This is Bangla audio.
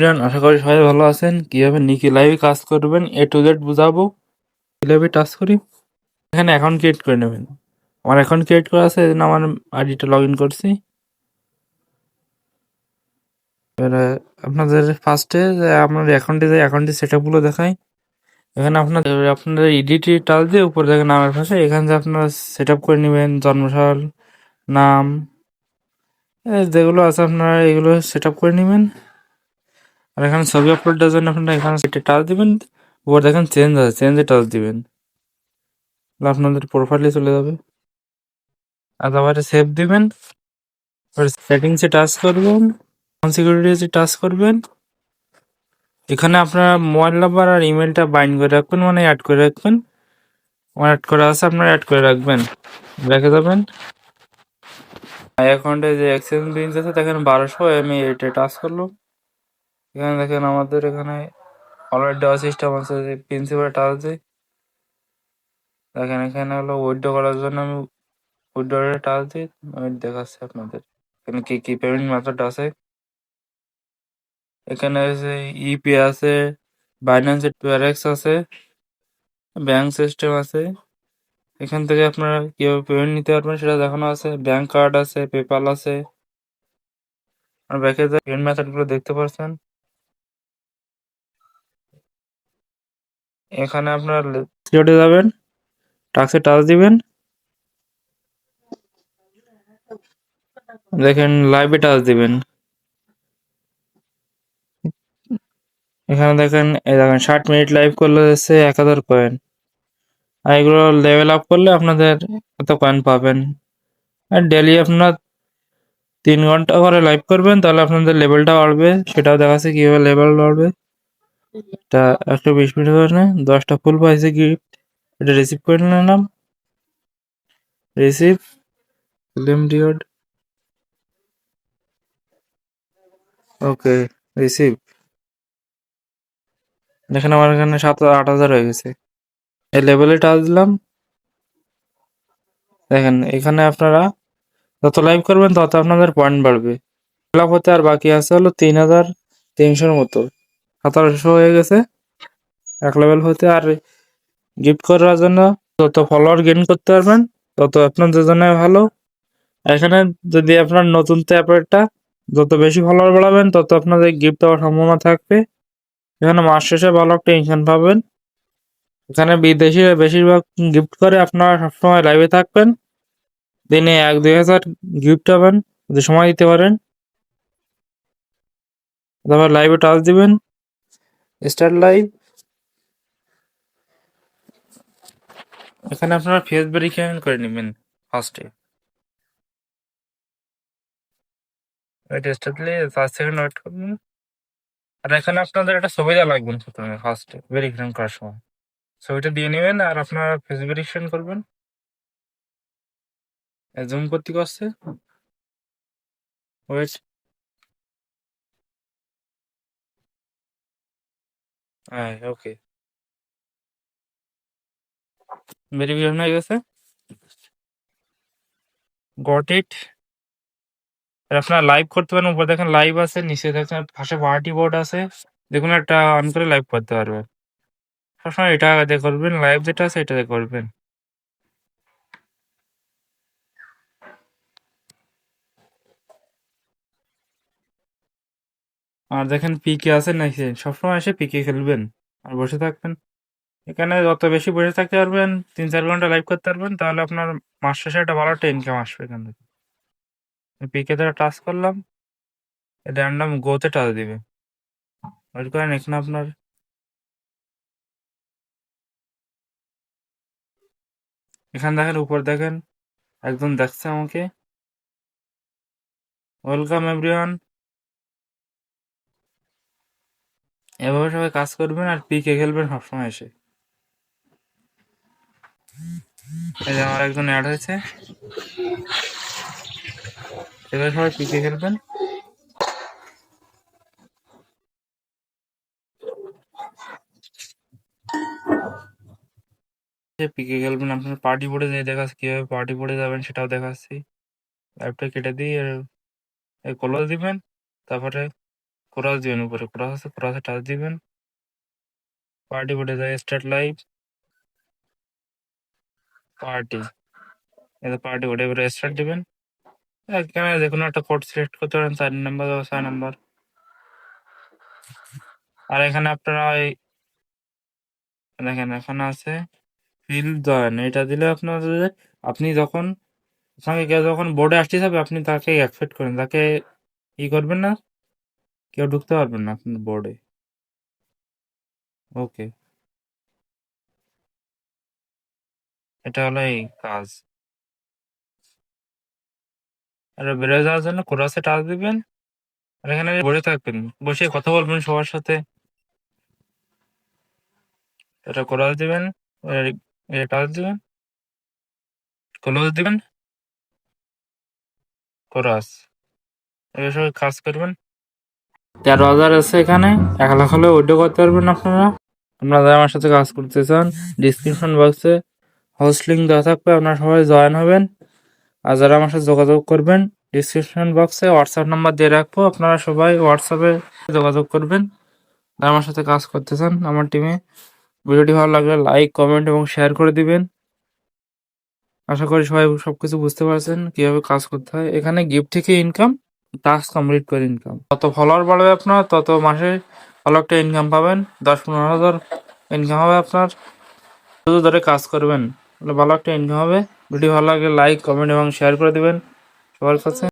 এভরিওয়ান আশা করি সবাই ভালো আছেন। কীভাবে নিকি লাইভে কাজ করবেন এ টু জেড বুঝাবো। কীভাবে টাচ করি, এখানে অ্যাকাউন্ট ক্রিয়েট করে নেবেন। আমার অ্যাকাউন্ট ক্রিয়েট করা আছে এই জন্য আমার আইডিটা লগ ইন করছি। এবারে আপনাদের ফার্স্টে আপনার অ্যাকাউন্টে যে অ্যাকাউন্টের সেট আপগুলো দেখায় এখানে আপনার আপনাদের ইডিটি টাচ দিয়ে উপরে দেখেন নামের পাশে, এখানে যে আপনারা সেট আপ করে নেবেন জন্মসাল নাম যেগুলো আছে আপনারা এগুলো সেট আপ করে নেবেন। আর এখানে ছবি আপলোড দেওয়ার জন্য আপনারা এখানে সেটা টাচ দিবেন উপর দেখেন চেঞ্জ আছে চেঞ্জে টাচ দিবেন। আপনাদের প্রোফাইলে চলে যাবে। আর তারপরে সেভ দিবেন। সেটিংসে টাচ করবেন সিকিউরিটিতে টাচ করবেন। এখানে আপনার মোবাইল নাম্বার আর ইমেলটা বাইন্ড করে রাখবেন মানে অ্যাড করে রাখবেন। অ্যাড করা আছে, আপনারা অ্যাড করে রাখবেন। রেখে যাবেন। অ্যাকাউন্টে যে এক্সচেঞ্জ বিল আছে, দেখেন বারোশো আমি এটা টাচ করলাম এখানে দেখেন আমাদের এখানে অলরেডি দেওয়া সিস্টেম আছে যে প্রিন্সিপাল টাচ দিই দেখেন এখানে হলো উইথড্র করার জন্য আমি উইথড্রয়ে টাচ দিই আমি দেখাচ্ছি আপনাদের। এখানে কি কি পেমেন্ট মেথড আছে? এখানে আছে ইপি আছে বাইন্যান্স প্যারেক্স আছে ব্যাংক সিস্টেম আছে। এখান থেকে আপনারা কীভাবে পেমেন্ট নিতে পারবেন সেটা দেখানো আছে। ব্যাংক কার্ড আছে পেপাল আছে। আর ব্যাকে পেমেন্ট মেথডগুলো দেখতে পাচ্ছেন এখানে আপনার সিওটে যাবেন, টাক্সে টাচ দিবেন। দেখেন লাইভে টাচ দিবেন। এখানে দেখেন, এই দেখেন, ষাট মিনিট লাইভ করলে হচ্ছে এক হাজার কয়েন আর এগুলো লেভেল আপ করলে আপনাদের এত কয়েন পাবেন। আর ডেলি আপনার তিন ঘণ্টা করে লাইভ করবেন, তাহলে আপনাদের লেভেলটা বাড়বে। সেটাও দেখাচ্ছে কীভাবে লেভেল বাড়বে। এটা একশো বিশ মিনিট করে দশটা ফুল পাইছে গিফট এটা রিসিভ করে নিলাম রিসিভ ফিল্ম ডিওড ওকে রিসিভ দেখেন আমার এখানে সাত আট হাজার হয়ে গেছে। এই লেভেলে টাচ দিলাম। দেখেন, এখানে আপনারা যত লাইভ করবেন তত আপনাদের পয়েন্ট বাড়বে। লাভ হতে আর বাকি আছে হলো তিন হাজার তিনশোর মতো। সতেরোশো হয়ে গেছে। এক লেভেল হতে আর গিফট করার জন্য যত ফলোয়ার গেইন করতে পারবেন, তত আপনাদের জন্য ভালো। এখানে যদি আপনার নতুন তো অ্যাপেরটা যত বেশি ফলোয়ার বাড়াবেন, তত আপনাদের গিফট দেওয়ার সম্ভাবনা থাকবে। এখানে মাস শেষে ভালো একটা ইনকাম পাবেন। এখানে বিদেশিরা বেশিরভাগ গিফট করে আপনারা সবসময় লাইভে থাকবেন। দিনে এক, দুই হাজার গিফট পাবেন। যদি সময় দিতে পারেন, তারপর লাইভে টাচ দিবেন। স্টার্ট লাইভ এখানে আপনারা ফেস ভেরিফিকেশন করে নেবেন ফার্স্টে। ওয়েট স্টার্টলে পাঁচ সেকেন্ড ওয়েট করবেন আর এখানে আপনাদের একটা দেওয়া লাগবে প্রথমে, ফার্স্টে ভেরিফিকেশন করার সময়। ছবিটা দিয়ে নেবেন আর আপনারা ফেস ভেরিফিকেশন করবেন। জুম করতে করছে। ওয়েট হ্যাঁ ওকে ভেরিফিকেশন হয়ে গেছে গট ইট আপনারা লাইভ করতে পারেন, উপরে দেখেন লাইভ আছে, নিচে দেখেন পাশে পার্টি বোর্ড আছে। দেখুন একটা অন করে লাইভ করতে পারবেন সবসময় এটা আগে করবেন লাইভ যেটা আছে এটাতে করবেন। আর দেখেন পিকে আছে নাকি? সবসময় এসে পিকে খেলবেন আর বসে থাকবেন। এখানে যত বেশি বসে থাকতে পারবেন, তিন চার ঘণ্টা লাইভ করতে পারবেন, তাহলে আপনার মাস শেষে একটা ভালো একটা ইনকাম আসবে এখান থেকে। পিকে ধরে টাচ করলাম র্যান্ডম গোতে টাচ দিবে। ওয়েট করেন, এখানে আপনার এখানে দেখেন, উপর দেখেন, একদম দেখছে আমাকে। ওয়েলকাম এভরিওয়ান এভাবে সবাই কাজ করবেন আর পিকে খেলবেন সবসময় এসে। এই যে আমার একজন অ্যাড হয়েছে। এবার সবাই পিকে খেলবেন। পিকে খেলবেন, আপনার পার্টি বোর্ডে যেয়ে দেখাচ্ছি, কীভাবে পার্টি বোর্ডে যাবেন সেটাও দেখাচ্ছি। লাইভটা কেটে দিয়ে ক্লোজ দিবেন, তারপরে ক্রস দিবেন উপরে ক্রস আছে, ক্রসে টাচ দিবেন। পার্টি বোর্ডে যায় স্টার্ট লাইভ পার্টি এটা পার্টি বোর্ডে এবারে স্টার্ট দিবেন। এখানে কোনো একটা কোড সিলেক্ট করতে পারেন, চার নাম্বার বা ছয় নাম্বার আর এখানে আপনারা এই দেখেন, এখানে আছে ফিল জয়েন এটা দিলে আপনার আপনি যখন, সঙ্গে যখন বোর্ডে আসতে যাবে আপনি তাকে অ্যাকসেপ্ট করেন। তাকে ই করবেন না? কেউ ঢুকতে পারবেন না আপনার বোর্ডে ওকে এটা হলো এই কাজ। আর বেরোয় যাওয়ার জন্য কোরাসে টাচ দিবেন আর এখানে বসে থাকবেন, বসে কথা বলবেন সবার সাথে। এটা কোরাস দিবেন টাচ দিবেন। ক্লোজ দিবেন। কোরাস। এবার সবাই কাজ করবেন। তেরো হাজার আছে এখানে, এক লাখ হলে ওইটা করতে পারবেন আপনারা। আপনারা যারা আমার সাথে কাজ করতে চান ডিসক্রিপশন বক্সে হোস্ট লিঙ্ক দেওয়া থাকবে, আপনারা সবাই জয়েন হবেন। আর যারা আমার সাথে যোগাযোগ করবেন ডিসক্রিপশন বক্সে হোয়াটসঅ্যাপ নাম্বার দিয়ে রাখব, আপনারা সবাই হোয়াটসঅ্যাপে যোগাযোগ করবেন। যারা আমার সাথে কাজ করতে চান, আমার টিমে ভিডিওটি ভালো লাগলে লাইক কমেন্ট এবং শেয়ার করে দিবেন। আশা করি সবাই সবকিছু বুঝতে পারছেন, কীভাবে কাজ করতে হয়। এখানে গিফট থেকে ইনকাম টাস্ক কমপ্লিট করে ইনকাম তত ফলোয়ার বাড়বে আপনার, তত মাসে ভালো একটা ইনকাম পাবেন। দশ পনেরো হাজার ইনকাম হবে আপনার। শুধু ধরে কাজ করবেন ভালো একটা ইনকাম হবে। ভিডিও ভালো লাগলে লাইক কমেন্ট এবং শেয়ার করে দিবেন। সবার কাছে।